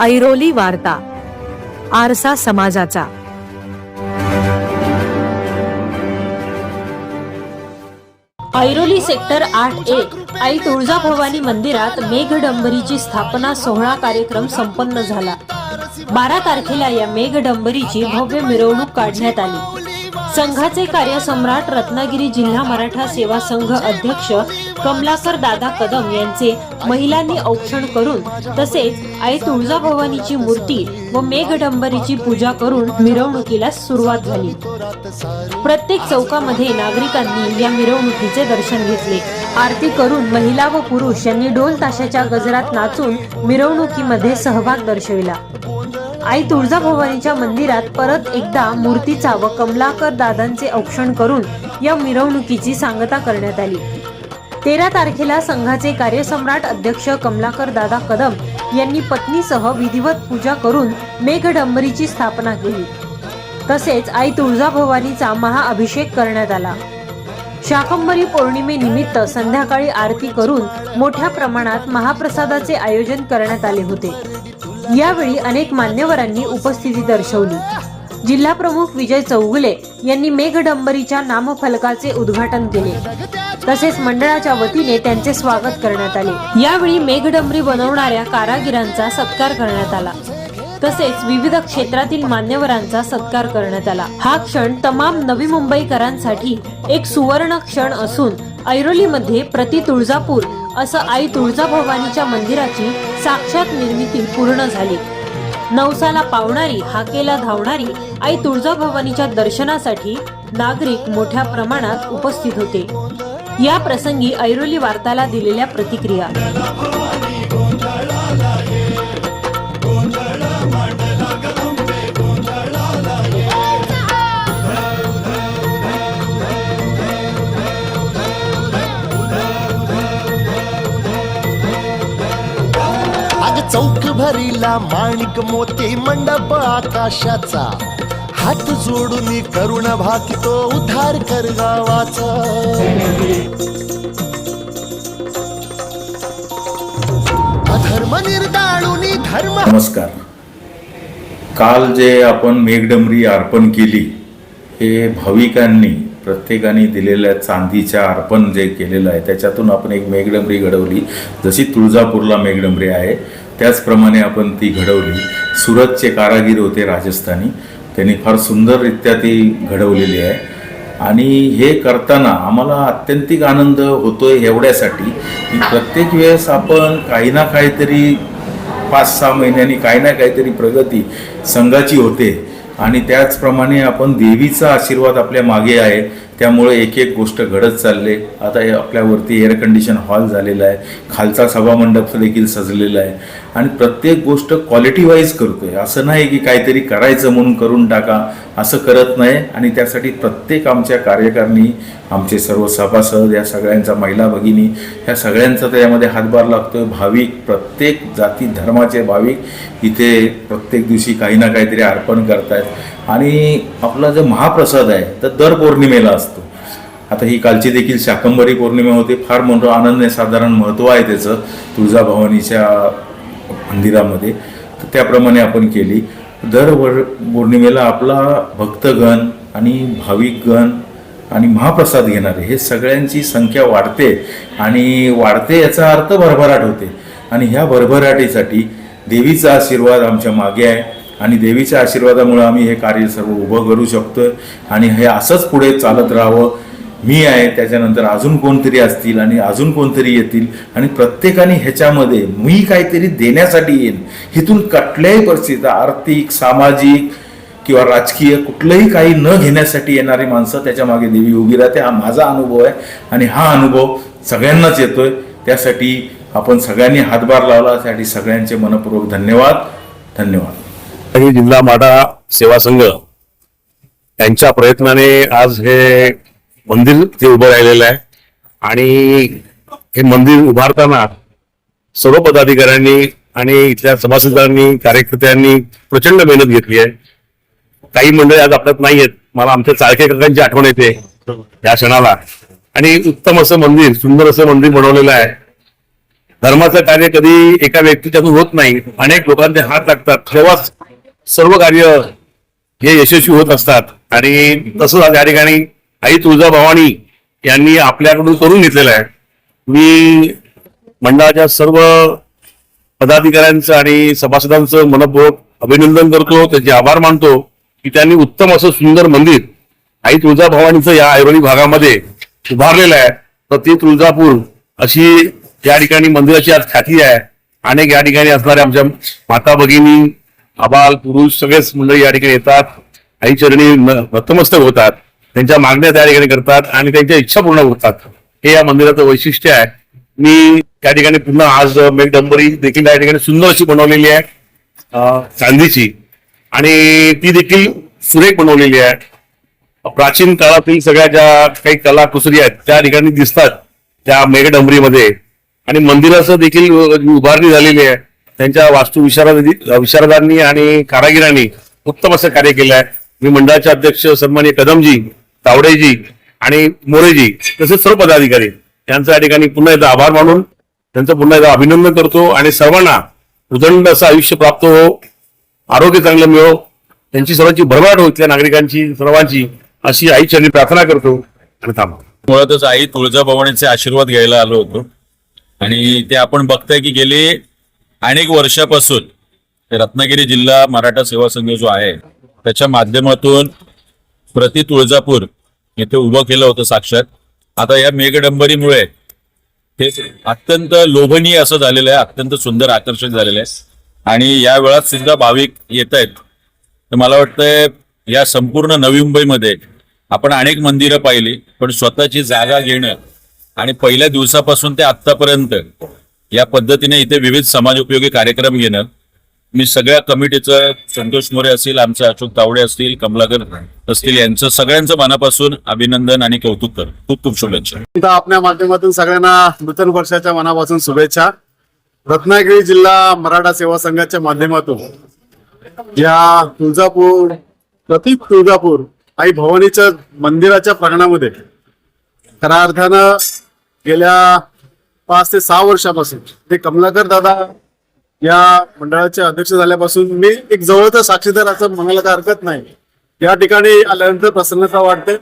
ऐरोली वार्ता आरसा समाजाचा. ऐरोली सेक्टर आठ ए आई तुळजाभवानी मंदिरात मेघडंबरीची स्थापना सोहळा कार्यक्रम संपन्न झाला. बारा तारखेला या मेघडंबरीची भव्य मिरवणूक काढण्यात आली. संघाचे कार्यसम्राट रत्नागिरी जिल्हा मराठा सेवा संघ अध्यक्ष कमलाकर दादा कदम यांचे महिलांनी औक्षण करून तसेच आई तुळजाभवानीची मूर्ती व मेघडंबरीची पूजा करून मिरवणुकीला सुरुवात झाली. प्रत्येक चौकामध्ये नागरिकांनी या मिरवणुकीचे दर्शन घेतले. आरती करून महिला व पुरुष यांनी ढोल ताशाच्या गजरात नाचून मिरवणुकीमध्ये सहभाग दर्शविला. आई तुळजाभवानीच्या मंदिरात परत एकदा मूर्तीचा व कमलाकर दादांचे औक्षण करून या मिरवणुकीची सांगता करण्यात आली. तेरा तारखेला संघाचे कार्यसम्राट अध्यक्ष कमलाकर दादा कदम यांनी पत्नीसह विधिवत पूजा करून मेघडंबरीची स्थापना केली. तसेच आई तुळजाभवानीचा महाअभिषेक करण्यात आला. शाकंभरी पौर्णिमेनिमित्त संध्याकाळी आरती करून मोठ्या प्रमाणात महाप्रसादाचे आयोजन करण्यात आले होते. यावेळी अनेक मान्यवरांनी उपस्थिती दर्शवली. जिल्हाप्रमुख विजय चौगुले यांनी मेघडंबरीच्या नामफलकाचे उद्घाटन केले. तसेच मंडळाच्या वतीने त्यांचे स्वागत करण्यात आले. यावेळी मेघडंबरी बनवणाऱ्या कारागिरांचा सत्कार करण्यात आला. तसेच विविध क्षेत्रातील मान्यवरांचा सत्कार करण्यात आला. हा क्षण तमाम नवी मुंबईकरांसाठी एक सुवर्ण क्षण असून ऐरोलीमध्ये प्रति तुळजापूर असं आई तुळजाभवानीच्या मंदिराची साक्षात निर्मिती पूर्ण झाली. नवसाला पावणारी हाकेला धावणारी आई तुळजाभवानीच्या दर्शनासाठी नागरिक मोठ्या प्रमाणात उपस्थित होते. या प्रसंगी ऐरोली वार्ताला दिलेल्या प्रतिक्रिया. चौक माणिक मोती मंडप आकाशाचा. हात जोडून करुण भाकितो उद्धार कर गावाचा. अधर्म निर्दाळून धर्म नमस्कार. काल जे आपण मेघडमरी अर्पण केली हे भाविकांनी प्रत्येकाने दिलेल्या चांदीच्या अर्पण जे केलेलं आहे त्याच्यातून आपण एक मेघडंबरी घडवली. जशी तुळजापूरला मेघडंबरी आहे त्याचप्रमाणे आपण ती घडवली. सुरतचे कारागीर होते राजस्थानी. त्यांनी फार सुंदररित्या ती घडवलेली आहे. आणि हे करताना आम्हाला अत्यंतिक आनंद होतोय एवढ्यासाठी की प्रत्येक वेळेस आपण काही ना काहीतरी पाच सहा महिन्यांनी काही ना काहीतरी प्रगती संघाची होते. आणि त्याचप्रमाणे आपण देवीचा आशीर्वाद आपल्या मागे आहे. त्यामुळे एक एक गोष्ट घडत चालले. आता हे आपल्यावरती एअर कंडिशन हॉल झालेला आहे. खालचा सभामंडप देखील सजलेला आहे. आणि प्रत्येक गोष्ट क्वालिटी वाईज करतोय. असं नाही की काहीतरी करायचं म्हणून करून टाका. असं करत नाही. आणि त्यासाठी प्रत्येक आमच्या कार्यकारिणी आमचे सर्व सभासद या सगळ्यांचा महिला भगिनी ह्या सगळ्यांचा त्याच्यामध्ये हातभार लागतो भाविक प्रत्येक जाती धर्माचे भाविक इथे प्रत्येक दिवशी काही ना काहीतरी अर्पण करतायत. आणि आपला जो महाप्रसाद आहे तर दर पौर्णिमेला असतो. आता ही कालची देखील शाकंभरी पौर्णिमा होते. फार मोठं आनंद साधारण महत्त्व आहे त्याचं. तुळजाभवानीच्या मंदिरामध्ये. तर त्याप्रमाणे आपण केली. दर वर पौर्णिमेला आपला भक्तगण आणि भाविकगण आणि महाप्रसाद घेणारे हे सगळ्यांची संख्या वाढते आणि वाढते याचा अर्थ भरभराट होते. आणि ह्या भरभराटीसाठी देवीचा आशीर्वाद आमच्या मागे आहे आणि देवीच्या आशीर्वादामुळे आम्ही हे कार्य सर्व उभं करू शकतो आणि हे असंच पुढे चालत राहावं. मी आहे त्याच्यानंतर अजून कोणतरी असतील आणि अजून कोणतरी येतील आणि प्रत्येकाने ह्याच्यामध्ये मी काहीतरी देण्यासाठी येईन. हिथून कुठल्याही परिस्थितीत आर्थिक सामाजिक किंवा राजकीय कुठलंही काही न घेण्यासाठी येणारी माणसं त्याच्यामागे देवी उभी राहते. हा माझा अनुभव आहे आणि हा अनुभव सगळ्यांनाच येतोय. त्यासाठी आपण सगळ्यांनी हातभार लावला. त्यासाठी सगळ्यांचे मनपूर्वक धन्यवाद. धन्यवाद. जिल्हा माडा सेवा संघ यांच्या प्रयत्नाने आज हे मंदिर ते उभं राहिलेलं आहे. आणि हे मंदिर उभारताना सर्व पदाधिकाऱ्यांनी आणि इथल्या सभासदांनी कार्यकर्त्यांनी प्रचंड मेहनत घेतली आहे. काही मंडळी आज आपल्यात नाही आहेत. मला आमच्या चाळके काकांची आठवण येते. या क्षणाला. आणि उत्तम असं मंदिर सुंदर असं मंदिर बनवलेलं आहे. धर्माचं कार्य कधी एका व्यक्तीच्यातून होत नाही. अनेक लोकांचे हात लागतात. तेव्हाच सर्व कार्य हे यशस्वी होत असतात. आणि तसंच या ठिकाणी आई तुळजाभवानी यांनी आपल्याकडून करून घेतलेलं आहे. मी मंडळाच्या सर्व पदाधिकाऱ्यांचं आणि सभासदांचं मनपूर्वक अभिनंदन करतो. त्यांचे आभार मानतो. की त्यांनी उत्तम असं सुंदर मंदिर आई तुळजाभवानीचं या ऐरोली भागामध्ये उभारलेलं आहे. तर ती तुळजापूर अशी या ठिकाणी मंदिराची आज ख्याती आहे. अनेक या ठिकाणी असणाऱ्या आमच्या माता भगिनी आबाल पुरुष सगळेच मंडळी या ठिकाणी येतात. आई चरणी नतमस्तक होतात. त्यांच्या मागण्या त्या ठिकाणी करतात आणि त्यांच्या इच्छा पूर्ण होतात. हे या मंदिराचं वैशिष्ट्य आहे. मी त्या ठिकाणी पुन्हा आज मेघडंबरी देखील त्या ठिकाणी सुंदर अशी बनवलेली आहे. चांदीची. आणि ती देखील सुरेख बनवलेली आहे. प्राचीन काळातील सगळ्या ज्या काही कलाकुसरी आहेत त्या ठिकाणी दिसतात त्या मेघडंबरीमध्ये आणि मंदिराचं देखील उभारणी झालेली आहे त्यांच्या वास्तू विशारद विशारदांनी आणि कारागिरांनी उत्तम असं कार्य केलं आहे. मी मंडळाचे अध्यक्ष सन्मान्य कदमजी तावडेजी आणि मोरेजी तसेच सर्व पदाधिकारी यांचा या ठिकाणी पुन्हा एकदा आभार मानून त्यांचं पुन्हा एकदा अभिनंदन करतो आणि सर्वांना उदंड असं आयुष्य प्राप्त हो. आरोग्य चांगलं मिळो. त्यांची सर्वांची भरभराट होईल नागरिकांची सर्वांची अशी आईचरणी प्रार्थना करतो आणि थांबा. मुळातच आई तुळजाभवानीचे आशीर्वाद घ्यायला आलो होतो. आणि ते आपण बघताय की गेले अनेक वर्षापासून रत्नागिरी जिल्हा मराठा सेवा संघ जो आहे त्याच्या माध्यमातून प्रति तुळजापूर येथे उभं केलं होतं साक्षात. आता या मेघडंबरीमुळे हे अत्यंत लोभनीय असं झालेलं आहे अत्यंत सुंदर आकर्षक झालेलं आहे. आणि या वेळात सुद्धा भाविक येत आहेत. तर मला वाटतंय या संपूर्ण नवी मुंबईमध्ये आपण अनेक मंदिरं पाहिली पण स्वतःची जागा घेणं आणि पहिल्या दिवसापासून ते आत्तापर्यंत या पद्धतीने इथे विविध समाज उपयोगी कार्यक्रम घेणं मी सगळ्या कमिटीचं संतोष मोरे असतील आमचे अशोक तावडे असतील कमलाकर असतील यांचं सगळ्यांचं मनापासून अभिनंदन आणि कौतुक कर खूप खूप शुभेच्छा. आपल्या माध्यमातून सगळ्यांना नूतन वर्षाच्या मनापासून शुभेच्छा. रत्नागिरी जिल्हा मराठा सेवा संघाच्या माध्यमातून या तुळजापूर प्रतीक तुळजापूर आई भवानीच्या मंदिराच्या प्रांगणामध्ये खऱ्या अर्थानं गेल्या पाच ते सहा वर्षापासून ते कमलाकर दादा या मंडळाचे अध्यक्ष झाल्यापासून मी एक जवळचा साक्षीदार असं म्हणायला काय हरकत नाही. या ठिकाणी आल्यानंतर प्रसन्नता वाटते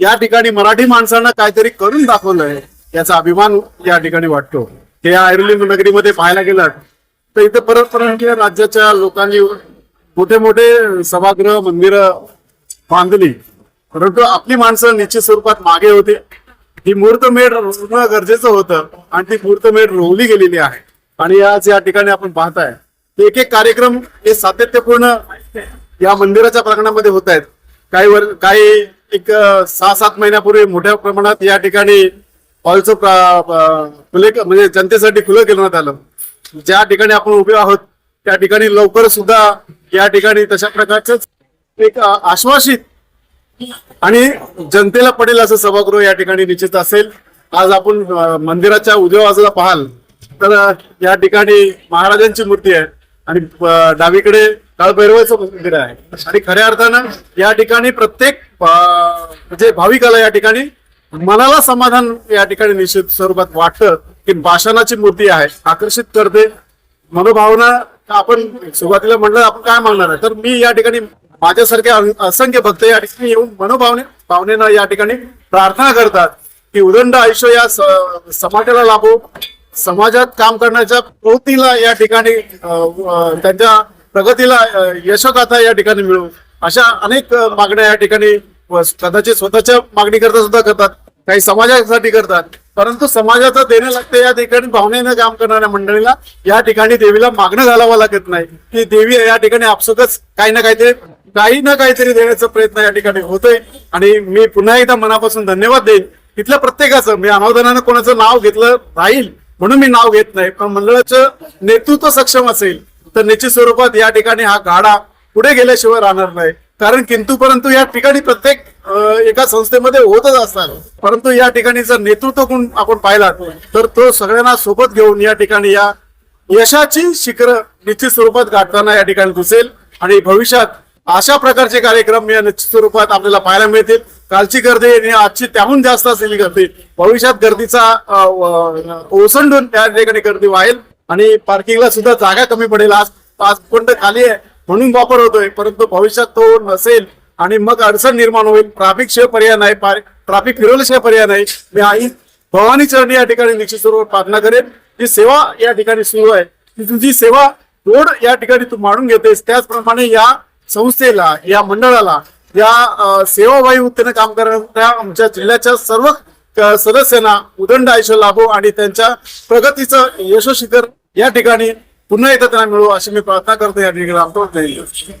या ठिकाणी मराठी माणसांना काहीतरी करून दाखवलंय याचा अभिमान या ठिकाणी वाटतो. हे या नगरीमध्ये पाहायला गेलात तर इथे परत परंतु राज्याच्या लोकांनी मोठे मोठे सभागृह मंदिरं बांधली. परंतु आपली माणसं निश्चित स्वरूपात मागे होती. ही मूर्तमेढ रोवणं गरजेचं होतं आणि ती मूर्तमेढ रोवली गेलेली आहे. आणि आज या ठिकाणी आपण पाहताय ते एक एक कार्यक्रम हे सातत्यपूर्ण या मंदिराच्या प्रांगणामध्ये होत आहेत. काही वर काही एक सहा सात महिन्यापूर्वी मोठ्या प्रमाणात या ठिकाणी हॉलचं खुले म्हणजे जनतेसाठी खुलं करण्यात आलं ज्या ठिकाणी आपण उभे आहोत त्या ठिकाणी लवकर सुद्धा या ठिकाणी तशा प्रकारच एक आश्वासित आणि जनतेला पडेल असं सभागृह या ठिकाणी निश्चित असेल. आज आपण मंदिराच्या उजव्या बाजूला पाहाल तर या ठिकाणी महाराजांची मूर्ती आहे आणि डावीकडे काळभैरवाचं मंदिर आहे. आणि खऱ्या अर्थानं या ठिकाणी प्रत्येक म्हणजे भाविकाला या ठिकाणी मनाला समाधान या ठिकाणी निश्चित स्वरूपात वाटतं की भाषणाची मूर्ती आहे आकर्षित करते. मनोभावना आपण सुरुवातीला म्हणलं आपण काय मागणार आहे? तर मी या ठिकाणी माझ्यासारख्या असंख्य भक्त या ठिकाणी येऊन मनोभावने भावनेनं या ठिकाणी प्रार्थना करतात की उदंड आयुष्य या समाजाला लाभो. समाजात काम करण्याच्या प्रवृत्तीला या ठिकाणी त्यांच्या प्रगतीला यशोगाथा या ठिकाणी मिळू. अशा अनेक मागण्या या ठिकाणी कदाचित स्वतःच्या मागणी करता सुद्धा करतात. काही समाजासाठी करतात. परंतु समाजाचं देणं लागतं या ठिकाणी भावनेनं काम करणाऱ्या मंडळीला. या ठिकाणी देवीला मागणं घालावं लागत नाही. की देवी या ठिकाणी आपसुकच काही ना काहीतरी काही ना काहीतरी देण्याचा प्रयत्न या ठिकाणी होतोय. आणि मी पुन्हा एकदा मनापासून धन्यवाद देईन. इथल्या प्रत्येकाचं मी अनावधानानं कोणाचं नाव घेतलं राहील म्हणून मी नाव घेत नाही. पण मंडळाचं नेतृत्व सक्षम असेल तर निश्चित स्वरूपात या ठिकाणी हा गाडा पुढे गेल्याशिवाय राहणार नाही. कारण किंतु परंतु या ठिकाणी प्रत्येक एका संस्थेमध्ये होतच असतात परंतु या ठिकाणी जर नेतृत्व कोण आपण पाहिला तर तो सगळ्यांना सोबत घेऊन या ठिकाणी या यशाची शिखर निश्चित स्वरूपात गाठताना या ठिकाणी घुसेल आणि भविष्यात अशा प्रकारचे कार्यक्रम या निश्चित स्वरूपात आपल्याला पाहायला मिळतील. कालची गर्दी आणि आजची त्याहून जास्त असलेली गर्दी भविष्यात गर्दीचा ओसंडून त्या ठिकाणी गर्दी वाढेल आणि पार्किंगला सुद्धा जागा कमी पडेल. आज आज कोणतं खाली आहे म्हणून वापर होतोय परंतु भविष्यात तो नसेल. आणि मग अडचण निर्माण होईल. ट्रॅफिक शिवाय पर्याय नाही. ट्रॅफिक फिरवल्याशिवाय पर्याय नाही. मी आई भवानी चरणी या ठिकाणी निश्चित स्वरूपात प्रार्थना करेन. जी सेवा या ठिकाणी सुरू आहे ती तुझी सेवा रोड या ठिकाणी तू मांडून घेतेस त्याचप्रमाणे या संस्थेला या मंडळाला या अ, सेवाभावी वृत्तीने काम करणाऱ्या आमच्या जिल्ह्याच्या सर्व सदस्यांना उदंड आयुष्य लाभो आणि त्यांच्या प्रगतीचं यशस्वी या ठिकाणी पुन्हा एकदा त्यांना मिळू अशी मी प्रार्थना करतो. या ठिकाणी